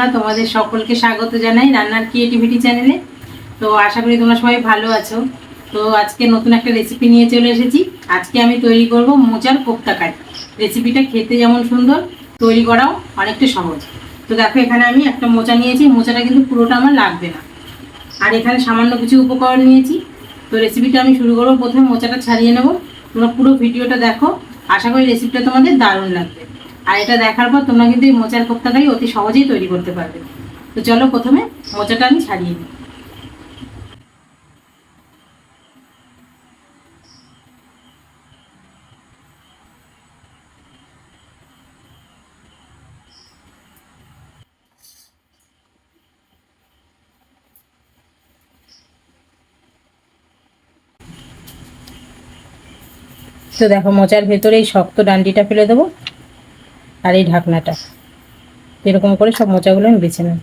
বন্ধুরা, তোমাদের সকলকে স্বাগত জানাই রান্নার ক্রিয়েটিভিটি চ্যানেলে তো আশা করি তোমরা সবাই ভালো আছো। তো আজকে নতুন একটা রেসিপি নিয়ে চলে এসেছি। আজকে আমি তৈরি করব মোচার কোপ্তা কারি। রেসিপিটা খেতে যেমন সুন্দর, তৈরি করাও অনেকটা সহজ। তো দেখো, এখানে আমি একটা মোচা নিয়েছি। মোচাটা কিন্তু পুরোটা আমার লাগবে না। আর এখানে সামান্য কিছু উপকরণ নিয়েছি। তো রেসিপিটা আমি শুরু করব। প্রথমে মোচাটা ছাড়িয়ে নেব। তোমরা পুরো ভিডিওটা দেখো। আশা করি রেসিপিটা তোমাদের দারুণ লাগবে। আর এটা দেখার পর তোমরা কিন্তু এই মোচার কোপ্তাটাই অতি সহজেই তৈরি করতে পারবে। তো চলো প্রথমে মোচাটা আমি ছাড়িয়ে নিই। তো দেখো মোচার ভেতরে এই শক্ত ডান্ডিটা ফেলে দেবো। আর এই ঢাকনাটা। এরকম করে সব মোচাগুলো আমি বেছে নেব।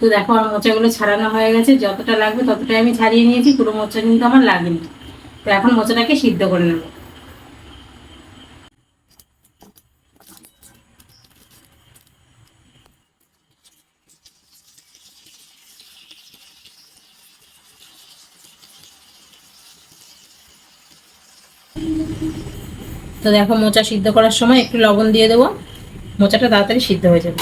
তো দেখো, আমার মোচাগুলো ছাড়ানো হয়ে গেছে। যতটা লাগবে ততটাই আমি ছাড়িয়ে নিয়েছি। পুরো মোচা কিন্তু আমার লাগেনি। তো এখন মোচাটাকে সিদ্ধ করে নেব। তো দেখো মোচা সিদ্ধ করার সময় একটু লবণ দিয়ে দেবো। মোচাটা তাড়াতাড়ি সিদ্ধ হয়ে যাবে।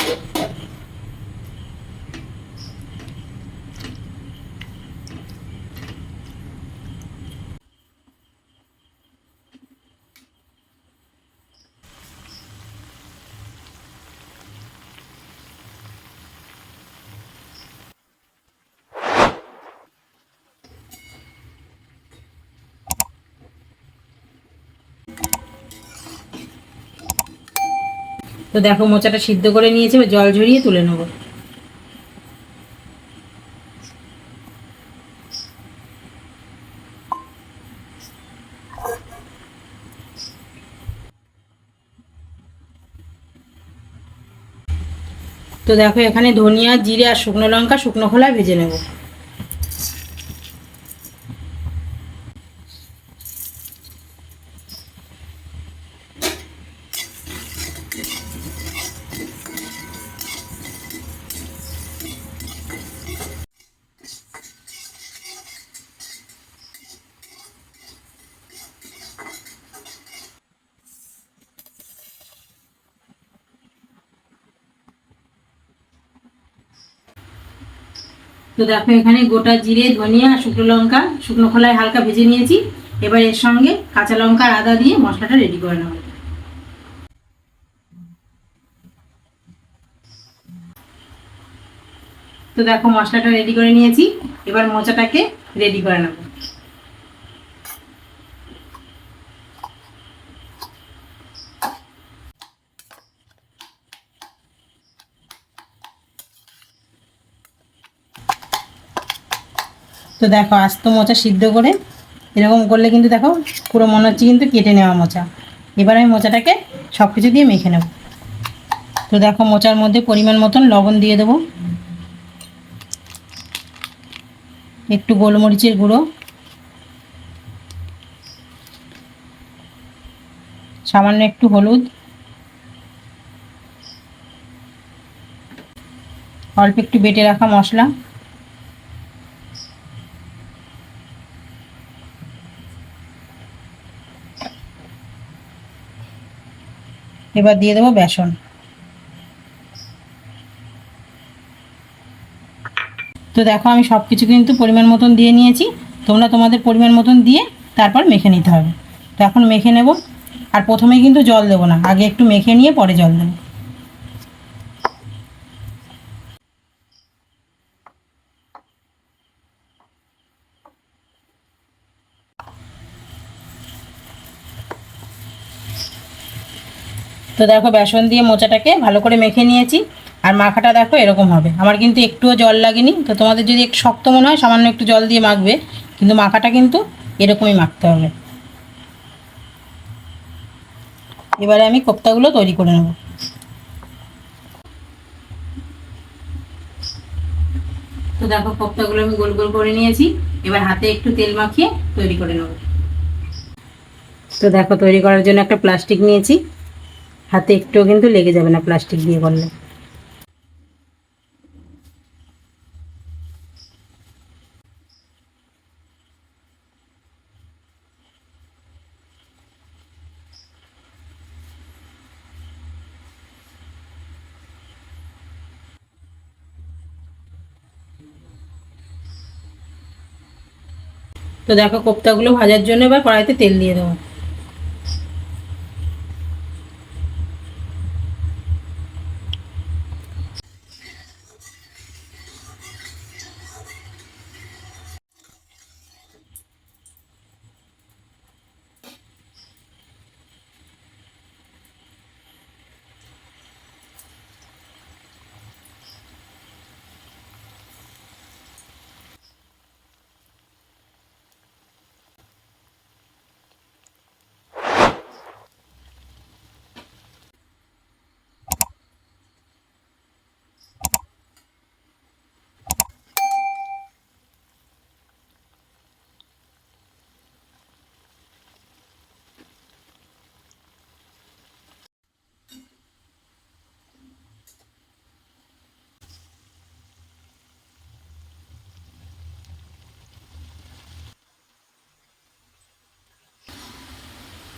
তো দেখো মোচাটা সিদ্ধ করে নিয়েছে জল ঝরিয়ে তুলে নেব। তো দেখো এখানে ধনিয়া, জিরে আর শুকনো লঙ্কা শুকনো খোলায় ভেজে নেব। তো দেখো এখানে গোটা জিরে, ধনিয়া, শুকনো লঙ্কা, শুকনো খোলায় হালকা ভেজে নিয়েছি। এবার এর সঙ্গে কাঁচা লঙ্কা আদা দিয়ে মশলাটা রেডি করে নেব। তো দেখো মশলাটা রেডি করে নিয়েছি। এবার মোচাটাকে রেডি করে নেব। তো দেখো, আস্ত মোচা সিদ্ধ করে এরকম করলে কিন্তু দেখো পুরো মনে হচ্ছে কিন্তু কেটে নেওয়া মোচা। এবার আমি মোচাটাকে সব কিছু দিয়ে মেখে নেব। তো দেখো, মোচার মধ্যে পরিমাণ মতন লবণ দিয়ে দেবো। একটু গোলমরিচের গুঁড়ো। সামান্য একটু হলুদ। অল্প একটু বেটে রাখা মশলা। এবার দিয়ে দেবো বেসন। তো দেখো আমি সব কিছু কিন্তু পরিমাণ মতন দিয়ে নিয়েছি। তোমরা তোমাদের পরিমাণ মতন দিয়ে তারপর মেখে নিতে হবে। তো এখন মেখে নেব। আর প্রথমে কিন্তু জল দেবো না, আগে একটু মেখে নিয়ে পরে জল দেবো। তো দেখো বেসন দিয়ে মোচাটাকে ভালো করে মেখে নিয়েছি। আর মাখাটা দেখো এরকম হবে। আমার কিন্তু একটুও জল লাগেনি। তো তোমাদের যদি একটু শক্ত মনে হয়, সামান্য একটু জল দিয়ে মাখবে। কিন্তু মাখাটা কিন্তু এরকমই মাখতে হবে। এবারে আমি কোপ্তাগুলো তৈরি করে নেব। তো দেখো কোপ্তাগুলো আমি গোল গোল করে নিয়েছি। এবার হাতে একটু তেল মাখিয়ে তৈরি করে নেব। তো দেখো তৈরি করার জন্য একটা প্লাস্টিক নিয়েছি। হাতে একটুও কিন্তু লেগে যাবে না প্লাস্টিক দিয়ে করলে। তো দেখো কোপ্তাগুলো ভাজার জন্য এবার কড়াইতে তেল দিয়ে দেবো।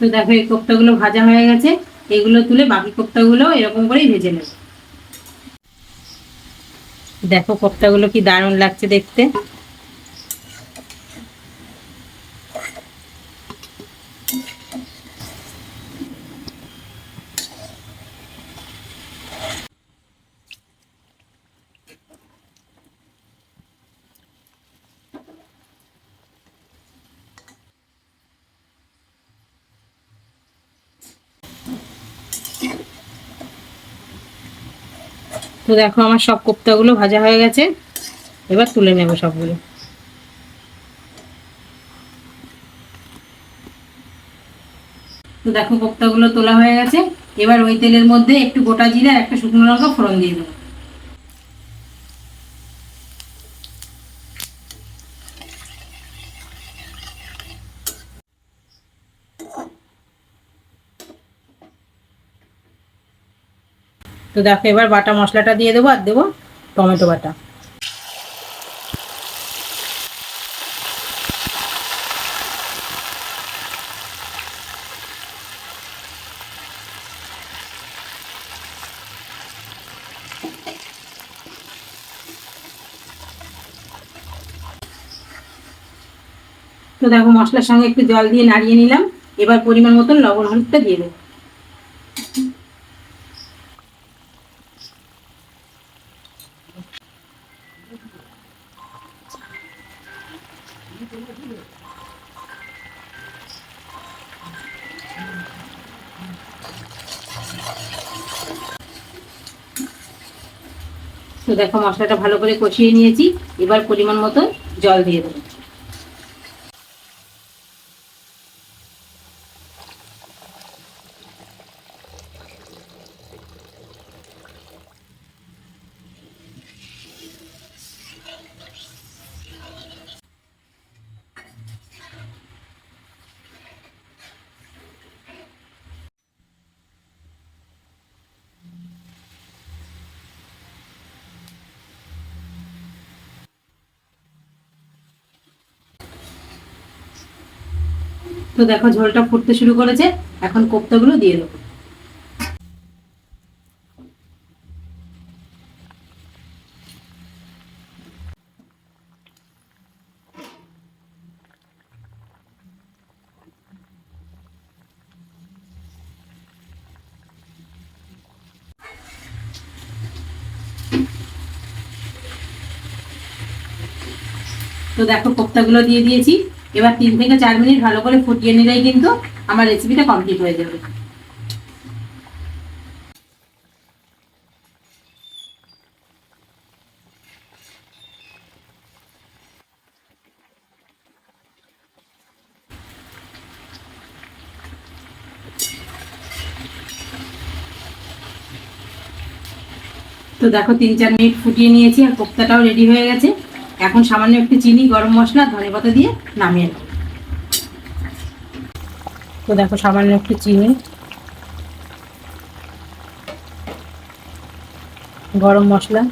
তো দেখো এই কোপ্তাগুলো ভাজা হয়ে গেছে, এগুলো তুলে বাকি কোপ্তাগুলো এরকম করেই ভেজে নেব। দেখো কোপ্তাগুলো কি দারুণ লাগছে দেখতে। তো দেখো আমার সব কোপ্তাগুলো ভাজা হয়ে গেছে। এবার তুলে নেব সবগুলো। তো দেখো কোপ্তাগুলো তোলা হয়ে গেছে। এবার ওই তেলের মধ্যে একটু গোটা জিরা একটা শুকনো লঙ্কা ফোড়ন দিয়ে দেবো। তো দেখো, এবার বাটা মশলাটা দিয়ে দেবো আর দেবো টমেটো বাটা। তো দেখো, মশলার সঙ্গে একটু জল দিয়ে নাড়িয়ে নিলাম। এবার পরিমাণ মতন লবণ হলুদটা দিয়ে দেবো। দেখো মশলাটা ভালো করে কষিয়ে নিয়েছি। এবার পরিমাণ মতো জল দিয়ে দেবো। তো দেখো ঝোলটা ফুটতে শুরু করেছে, এখন কোপ্তাগুলো দিয়ে দেবো। তো দেখো কোপ্তাগুলো দিয়ে দিয়েছি। এবার তিন থেকে চার মিনিট ভালো করে ফুটিয়ে নিলেই কিন্তু আমার রেসিপিটা কমপ্লিট হয়ে যাবে। তো দেখো তিন চার মিনিট ফুটিয়ে নিয়েছি আর কোপ্তাটাও রেডি হয়ে গেছে। এখন সামান্য একটু চিনি, গরম মশলা, ধনে পাতা দিয়ে নামিয়ে নেব তো দেখো সামান্য একটু চিনি। গরম মশলা।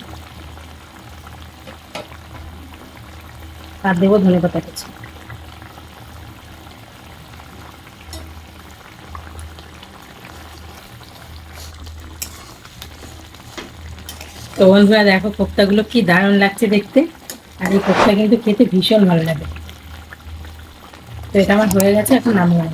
আর দেবো ধনে পাতা কুচি। তো বন্ধুরা দেখো কোপ্তাগুলো কি দারুণ লাগছে দেখতে। আর এই কোপটা কিন্তু খেতে ভীষণ ভালো লাগে। তো এটা আমার হয়ে গেছে, এখন নামিয়ে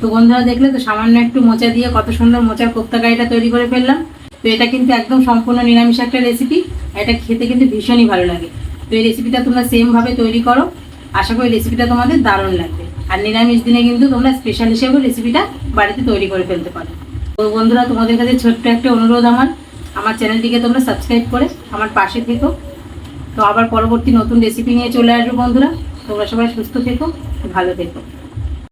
তো বন্ধুরা দেখলে তো সামান্য একটু মোচা দিয়ে কত সুন্দর মোচার কোপ্তা কারিটা তৈরি করে ফেললাম। তো এটা কিন্তু একদম সম্পূর্ণ নিরামিষ একটা রেসিপি এটা খেতে কিন্তু ভীষণই ভালো লাগে। তো এই রেসিপিটা তোমরা সেমভাবে তৈরি করো। আশা করি রেসিপিটা তোমাদের দারুণ লাগবে। আর নিরামিষ দিনে কিন্তু তোমরা স্পেশাল হিসেবে রেসিপিটা বাড়িতে তৈরি করে ফেলতে পারো। তো বন্ধুরা, তোমাদের কাছে ছোট্ট একটা অনুরোধ আমার। আমার চ্যানেলটিকে তোমরা সাবস্ক্রাইব করে আমার পাশে থেকো। তো আবার পরবর্তী নতুন রেসিপি নিয়ে চলে আসব বন্ধুরা। তোমরা সবাই সুস্থ থেকো, ভালো থেকো।